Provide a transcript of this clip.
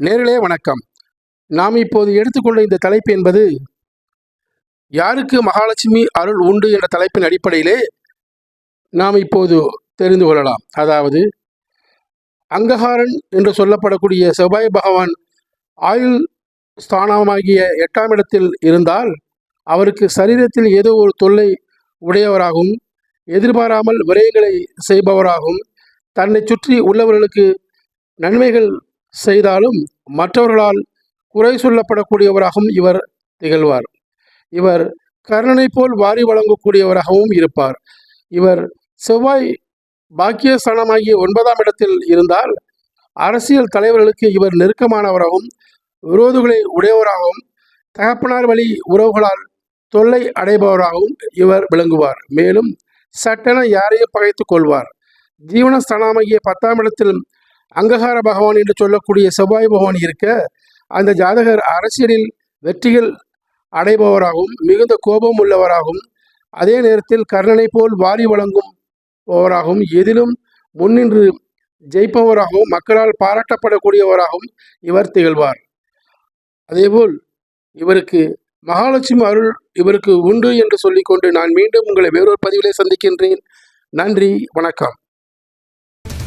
நேரிலே வணக்கம். நாம் இப்போது எடுத்துக்கொண்ட இந்த தலைப்பு என்பது யாருக்கு மகாலட்சுமி அருள் உண்டு என்ற தலைப்பின் அடிப்படையிலே நாம் இப்போது தெரிந்து கொள்ளலாம். அதாவது அங்ககாரன் என்று சொல்லப்படக்கூடிய செவ்வாய் பகவான் ஆயுள் ஸ்தானமாகிய எட்டாம் இடத்தில் இருந்தால் அவருக்கு சரீரத்தில் ஏதோ ஒரு தொல்லை உடையவராகவும் எதிர்பாராமல் விரயங்களை செய்பவராகவும் தன்னை சுற்றி உள்ளவர்களுக்கு நன்மைகள் செய்தாலும் மற்றவர்களால் குறை சொல்லப்படக்கூடியவராகவும் இவர் திகழ்வார். இவர் கர்ணனை போல் வாரி வழங்கக்கூடியவராகவும் இருப்பார். இவர் செவ்வாய் பாக்கியஸ்தானமாகிய ஒன்பதாம் இடத்தில் இருந்தால் அரசியல் தலைவர்களுக்கு இவர் நெருக்கமானவராகவும் விரோதிகளை உடையவராகவும் தகப்பனார் வழி உறவுகளால் தொல்லை அடைபவராகவும் இவர் விளங்குவார். மேலும் சட்டென யாரையும் பகைத்துக் கொள்வார். ஜீவனஸ்தானமாகிய பத்தாம் இடத்தில் அங்ககார பகவான் என்று சொல்லக்கூடிய செவ்வாய் பகவான் இருக்க அந்த ஜாதகர் அரசியலில் வெற்றிகள் அடைபவராகவும் மிகுந்த கோபம் உள்ளவராகவும் அதே நேரத்தில் கர்ணனை போல் வாரி வழங்கும் பவராகவும் எதிலும் முன்னின்று ஜெயிப்பவராகவும் மக்களால் பாராட்டப்படக்கூடியவராகவும் இவர் திகழ்வார். அதேபோல் இவருக்கு மகாலட்சுமி அருள் இவருக்கு உண்டு என்று சொல்லிக்கொண்டு நான் மீண்டும் உங்களை வேறொரு பதிவிலே சந்திக்கின்றேன். நன்றி வணக்கம்.